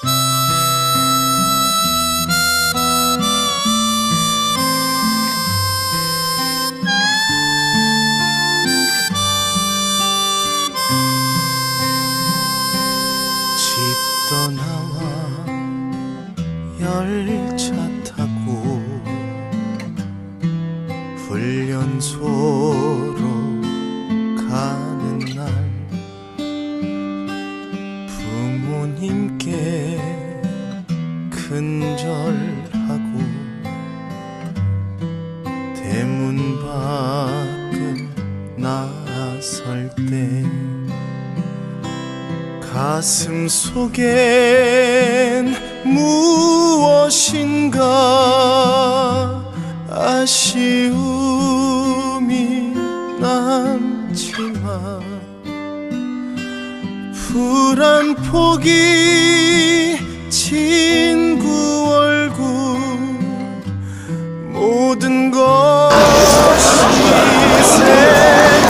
집 떠나와 열차 큰절하고 대문 밖을 나설 때 가슴 속엔 무엇인가 아쉬움이 남지만 불안 포기 친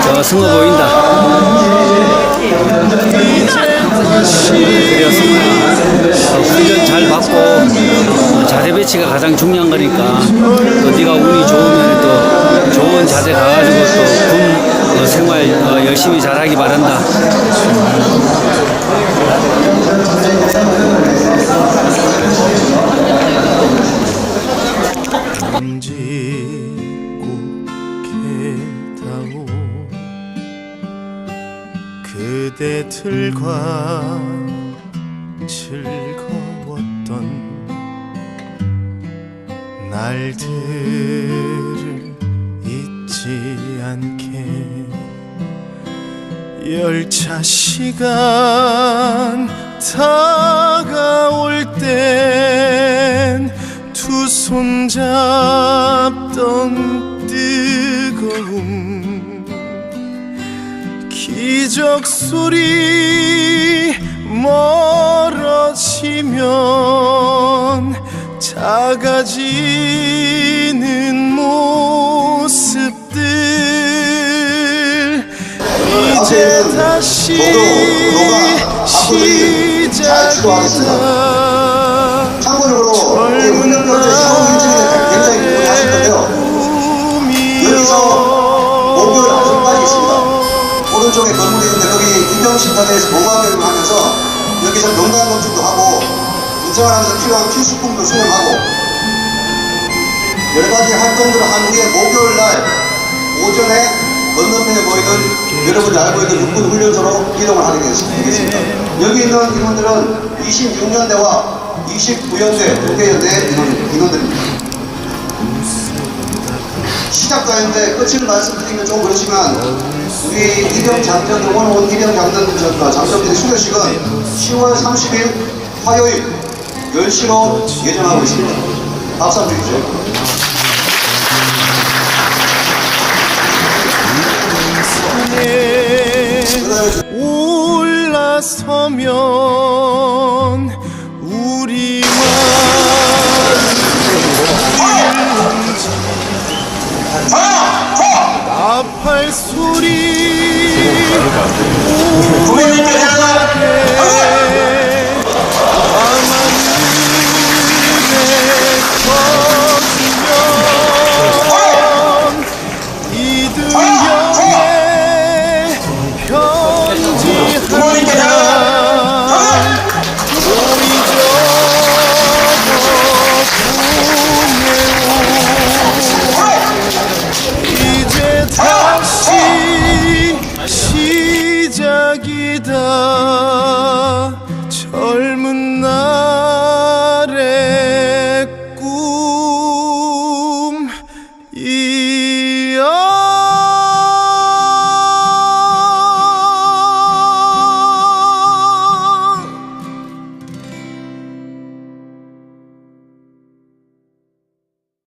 저 승호 보인다. 그래요, 승호야. 어, 훈련 잘 받고 어, 자세 배치가 가장 중요한 거니까 또 네가 운이 좋으면 또 좋은 자세 가가지고 또군 어, 생활 어, 열심히 잘하기 바란다. 듬 그대들과 즐거웠던 날들을 잊지 않게 열차 시간 다가올 땐 두 손 잡던 뜨거움 기적 소리 멀어지면 작아지는 모습들. 이제 다시 시작이다 보호학교를 하면서 여기서 건강 검진도 하고 운전하면서 필요한 필수품도 수행하고 여러 가지 활동들을 한 후에 목요일 날 오전에 건너편에 보이는 여러분이 알고 있는 육군 훈련소로 이동을 하게 되겠습니다. 여기 있는 인원들은 26년대와 29년대 두 개의 인원, 인원들입니다. 시작도 했는데 끝을 말씀드리면 좀 그렇지만 우리 이병 장전 오늘 온 이병 장전 전과 장전들의 수료식은 10월 30일 화요일 10시로 예정하고 있습니다. 박수 한번 주십시오. 올라서면